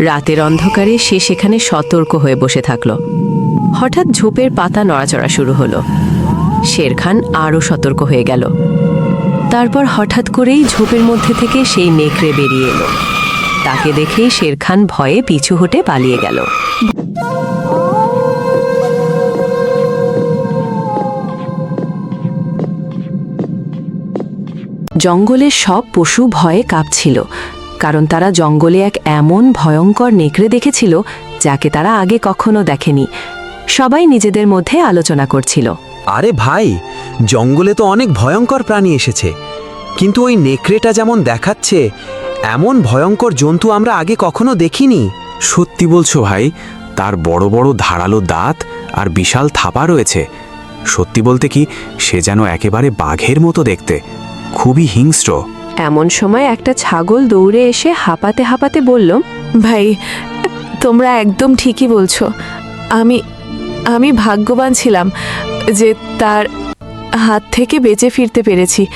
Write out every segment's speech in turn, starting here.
রাতের অন্ধকারে সে সেখানে সতর্ক হয়ে বসে থাকল। হঠাৎ ঝোপের পাতা নড়াচড়া শুরু হলো। শেরখান আরও সতর্ক হয়ে গেল। তারপর হঠাৎ করেই ঝোপের মধ্যে থেকে সেই নেকড়ে বেরিয়ে এলো। তাকে দেখেই শেরখান ভয়ে পিছু হটে পালিয়ে গেল। জঙ্গলের সব পশু ভয়ে কাঁপছিল। কারণ তারা জঙ্গলে এক এমন ভয়ঙ্কর নেকড়ে দেখেছিল যাকে তারা আগে কখনো দেখেনি। সবাই নিজেদের মধ্যে আলোচনা করছিল। আরে ভাই জঙ্গলে তো অনেক ভয়ঙ্কর প্রাণী এসেছে। কিন্তু ওই নেকড়েটা যেমন দেখাচ্ছে এমন ভয়ঙ্কর জন্তু আমরা আগে কখনো দেখিনি। সত্যি বলছো ভাই তার বড় বড় ধারালো দাঁত আর বিশাল থাপা রয়েছে। সত্যি বলতে কি সে যেন একেবারে বাঘের মতো দেখতে। খুবই হিংস্র। এমন সময় একটা ছাগল দৌড়ে এসে হাঁপাতে হাঁপাতে বলল, ভাই, তোমরা একদম ঠিকই বলছো। আমি আমি ভাগ্যবান ছিলাম যে তার হাত থেকে বেঁচে ফিরতে পেরেছি।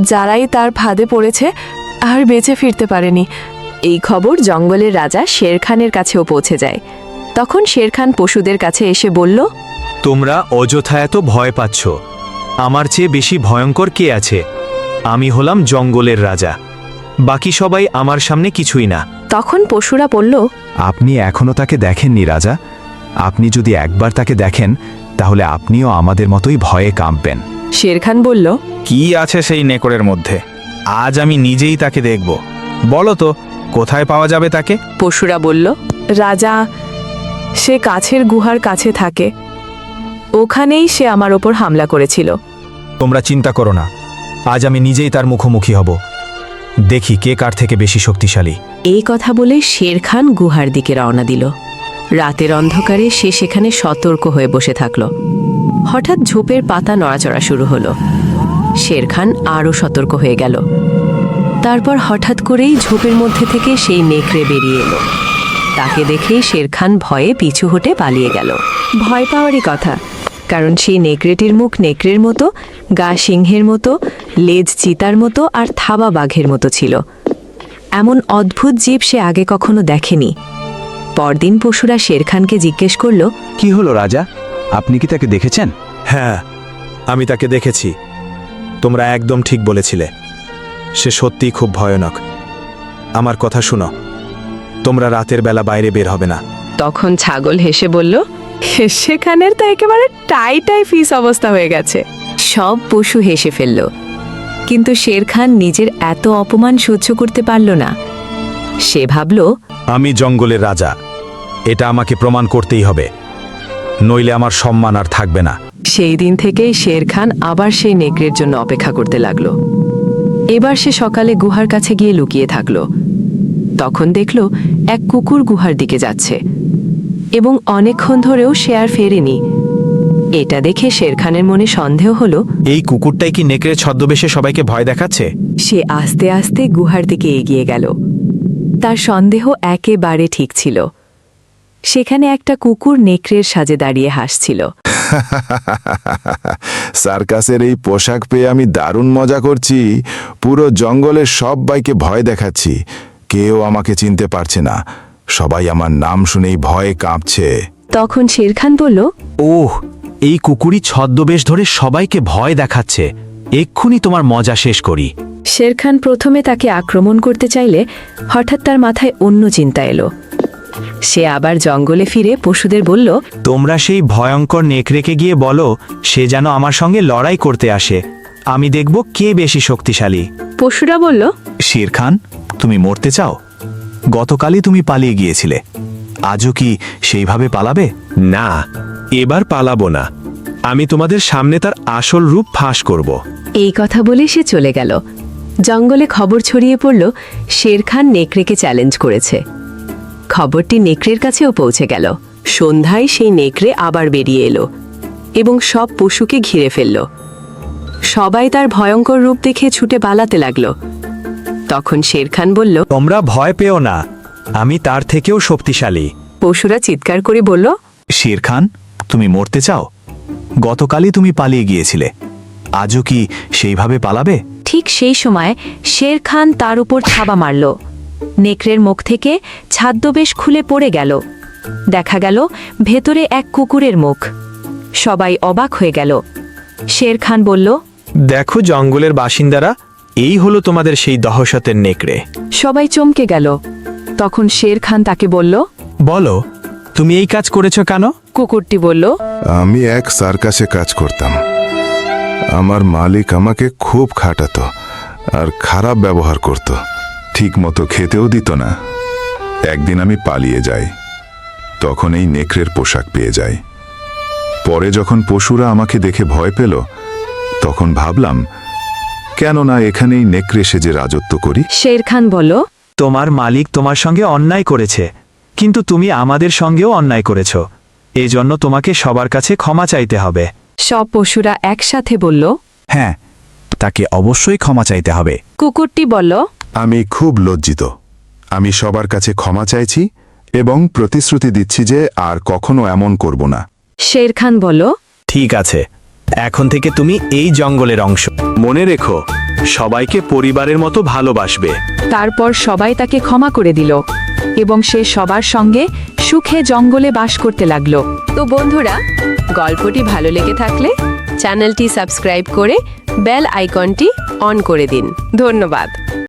যারাই তার ফাঁদে পড়েছে আর বেঁচে ফিরতে পারেনি। এই খবর জঙ্গলের রাজা শেরখানের কাছেও পৌঁছে যায়। তখন শেরখান পশুদের কাছে এসে বলল, তোমরা অযথা এত ভয় পাচ্ছ। আমার চেয়ে বেশি ভয়ঙ্কর কে আছে? আমি হলাম জঙ্গলের রাজা। বাকি সবাই আমার সামনে কিছুই না। তখন পশুরা বলল আপনি এখনও তাকে দেখেননি রাজা। আপনি যদি একবার তাকে দেখেন তাহলে আপনিও আমাদের মতোই ভয়ে কাঁপবেন। শেরখান বলল কি আছে সেই নেকড়ের মধ্যে? আজ আমি নিজেই তাকে দেখব। বলো তো কোথায় পাওয়া যাবে তাকে? পশুরা বলল রাজা সে কাছের গুহার কাছে থাকে। ওখানেই সে আমার ওপর হামলা করেছিল। তোমরা চিন্তা করো না। আজ আমি নিজেই তার মুখোমুখি হব। দেখি কে কার থেকে বেশি শক্তিশালী। এই কথা বলে শেরখান গুহার দিকে রওনা দিল। রাতের অন্ধকারে সে সেখানে সতর্ক হয়ে বসে থাকল। হঠাৎ ঝোপের পাতা নড়াচড়া শুরু হলো। শেরখান আরও সতর্ক হয়ে গেল। তারপর হঠাৎ করেই ঝোপের মধ্যে থেকে সেই নেকড়ে বেরিয়ে এলো। তাকে দেখেই শেরখান ভয়ে পিছু হটে পালিয়ে গেল। ভয় পাওয়ারই কথা। কারণ সেই নেকড়েটির মুখ নেকড়ের মতো গা সিংহের মতো লেজ চিতার মতো আর থাবা বাঘের মতো ছিল। এমন অদ্ভুত জীব সে আগে কখনো দেখেনি। পরদিন পশুরা শেরখানকে জিজ্ঞেস করল কি হলো রাজা? আপনি কি তাকে দেখেছেন? হ্যাঁ আমি তাকে দেখেছি। তোমরা একদম ঠিক বলেছিলে। সে সত্যিই খুব ভয়ানক। আমার কথা শুনো। তোমরা রাতের বেলা বাইরে বের হবে না। তখন ছাগল হেসে বলল সেখানের তো একেবারে টাই টাই ফিস অবস্থা হয়ে গেছে। সব পশু হেসে ফেলল। কিন্তু শেরখান নিজের এত অপমান সহ্য করতে পারল না। সে ভাবল আমি জঙ্গলের রাজা। এটা আমাকে প্রমাণ করতেই হবে। নইলে আমার সম্মান আর থাকবে না। সেই দিন থেকেই শেরখান আবার সেই নেকড়ের জন্য অপেক্ষা করতে লাগল। এবার সে সকালে গুহার কাছে গিয়ে লুকিয়ে থাকল। তখন দেখল এক কুকুর গুহার দিকে যাচ্ছে। এবং অনেকক্ষণ ধরেও সে আর ফেরেনি। এটা দেখে শেরখানের মনে সন্দেহ হলো এই কুকুরটাই কি নেকড়ে ছদ্মবেশে সবাইকে ভয় দেখাচ্ছে? সে আস্তে আস্তে গুহার দিকে এগিয়ে গেল। তার সন্দেহ একেবারে ঠিক ছিল। সেখানে একটা কুকুর নেকড়ের সাজে দাঁড়িয়ে হাসছিল। সার্কাসের এই পোশাক পেয়ে আমি দারুণ মজা করছি। পুরো জঙ্গলের সব বাইকে ভয় দেখাচ্ছি। কেউ আমাকে চিনতে পারছে না। সবাই আমার নাম শুনেই ভয়ে কাঁপছে। তখন শেরখান বলল ওহ এই কুকুরি ছদ্মবেশ ধরে সবাইকে ভয় দেখাচ্ছে। এক্ষুনি তোমার মজা শেষ করি। শেরখান প্রথমে তাকে আক্রমণ করতে চাইলে হঠাৎ তার মাথায় অন্য চিন্তা এলো। সে আবার জঙ্গলে ফিরে পশুদের বলল তোমরা সেই ভয়ঙ্কর নেকড়েকে গিয়ে বলো সে যেন আমার সঙ্গে লড়াই করতে আসে। আমি দেখব কে বেশি শক্তিশালী। পশুরা বলল শের খান তুমি মরতে চাও? গতকালই তুমি পালিয়ে গিয়েছিলে। আজও কি সেইভাবে পালাবে? না এবার পালাবো না। আমি তোমাদের সামনে তার আসল রূপ ফাঁস করব। এই কথা বলে সে চলে গেল। জঙ্গলে খবর ছড়িয়ে পড়ল শের খান নেকড়েকে চ্যালেঞ্জ করেছে। খবরটি নেকড়ের কাছেও পৌঁছে গেল। সন্ধ্যায় সেই নেকড়ে আবার বেরিয়ে এলো এবং সব পশুকে ঘিরে ফেলল। সবাই তার ভয়ঙ্কর রূপ দেখে ছুটে পালাতে লাগল। তখন শেরখান বলল তোমরা ভয় পেও না আমি তার থেকেও শক্তিশালী। পশুরা চিৎকার করে বলল শের খান তুমি মরতে চাও? গতকালই তুমি পালিয়ে গিয়েছিলে। আজও কি সেইভাবে পালাবে? ঠিক সেই সময় শের খান তার উপর থাবা মারল। নেকড়ের মুখ থেকে ছাদ্যবেশ খুলে পড়ে গেল। দেখা গেল ভেতরে এক কুকুরের মুখ। সবাই অবাক হয়ে গেল। শের খান বলল দেখো জঙ্গলের বাসিন্দারা এই হলো তোমাদের সেই দহশতের নেকড়ে। সবাই চমকে গেল। তখন শের খান তাকে বলল বলো তুমি এই কাজ করেছ কেন? কুকুরটি বলল আমি এক সার্কাসে কাজ করতাম। আমার মালিক আমাকে খুব খাটাতো আর খারাপ ব্যবহার করত। ঠিক মতো খেতেও দিত না। একদিন আমি পালিয়ে যাই। তখন এই নেকড়ের পোশাক পেয়ে যাই। পরে যখন পশুরা আমাকে দেখে ভয় পেল তখন ভাবলাম কেন না এখানেই নেকড়ে সেজে রাজত্ব করি শের খান বলল তোমার মালিক তোমার সঙ্গে অন্যায় করেছে কিন্তু তুমি আমাদের সঙ্গেও অন্যায় করেছ। এই জন্য তোমাকে সবার কাছে ক্ষমা চাইতে হবে। সব পশুরা একসাথে বলল হ্যাঁ তাকে অবশ্যই ক্ষমা চাইতে হবে। কুকুরটি বলল আমি খুব লজ্জিত। আমি সবার কাছে ক্ষমা চাইছি এবং প্রতিশ্রুতি দিচ্ছি যে আর কখনো এমন করব না। শের খান বলল ঠিক আছে। এখন থেকে তুমি এই জঙ্গলের অংশ। মনে রেখো সবাইকে পরিবারের মতো ভালোবাসবে। তারপর সবাই তাকে ক্ষমা করে দিল এবং সে সবার সঙ্গে সুখে জঙ্গলে বাস করতে লাগল। তো বন্ধুরা গল্পটি ভালো লেগে থাকলে চ্যানেলটি সাবস্ক্রাইব করে বেল আইকনটি অন করে দিন। ধন্যবাদ।